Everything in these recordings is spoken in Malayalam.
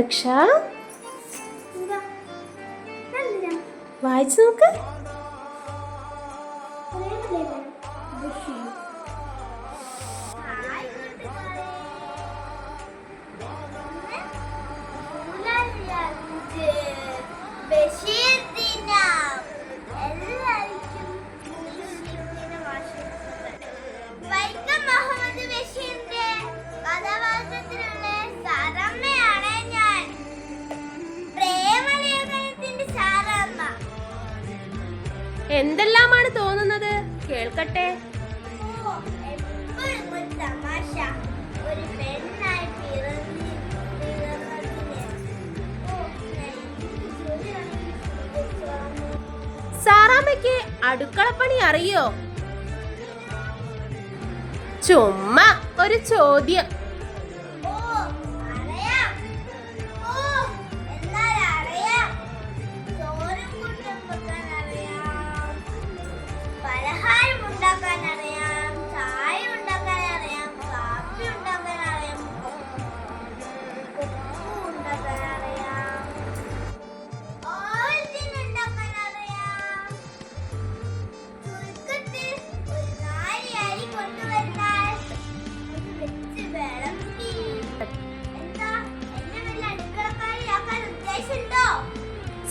അക്ഷ വായിച്ചു നോക്ക്. ജോലിയാണ് തോന്നുന്നത്? കേൾക്കട്ടെ. സാറാമ്മയ്ക്ക് അടുക്കളപ്പണി അറിയോ? ചുമ്മാ ഒരു ചോദ്യം.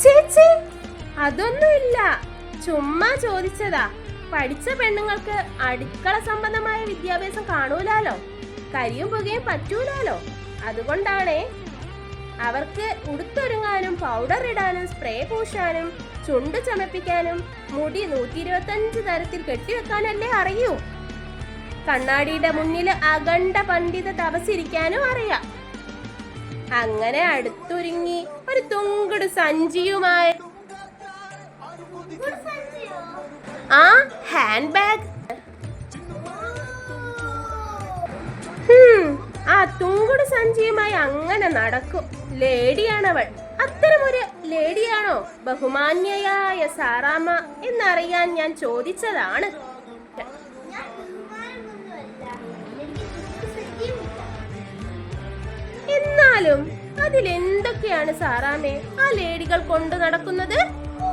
ചേച്ചി അതൊന്നുമില്ല. ചുമ്മാ ചോദിച്ചതാ. പഠിച്ച പെണ്ണുങ്ങൾക്ക് അടുക്കള സംബന്ധമായ വിദ്യാഭ്യാസം കാണൂലാലോ? കരിയും പുകയും പറ്റൂലാലോ? അതുകൊണ്ടാണേ അവർക്ക് ഉടുത്തൊരുങ്ങാനും പൗഡർ ഇടാനും സ്പ്രേ പൂശാനും ചുണ്ട് ചമപ്പിക്കാനും മുടി നൂറ്റി ഇരുപത്തഞ്ച് തരത്തിൽ കെട്ടിവെക്കാനല്ലേ അറിയൂ. കണ്ണാടിയുടെ മുന്നിൽ അഖണ്ഡ പണ്ഡിത തപസിരിക്കാനും അറിയാം. അങ്ങനെ അടുത്തൊരുങ്ങി ഒരു തുങ്കുട് സഞ്ചിയുമായി. ആ ഹാൻഡ് ബാഗ് ആ തുങ്കുട് സഞ്ചിയുമായി അങ്ങനെ നടക്കും. ലേഡിയാണവൾ. അത്തരമൊരു ലേഡിയാണോ ബഹുമാന്യയായ സാറാമ്മ എന്നറിയാൻ ഞാൻ ചോദിച്ചതാണ്. എന്നാലും അതിലെന്തൊക്കെയാണ് സാറാമേ ആ ലേഡികൾ കൊണ്ടു നടക്കുന്നത്? ഓ,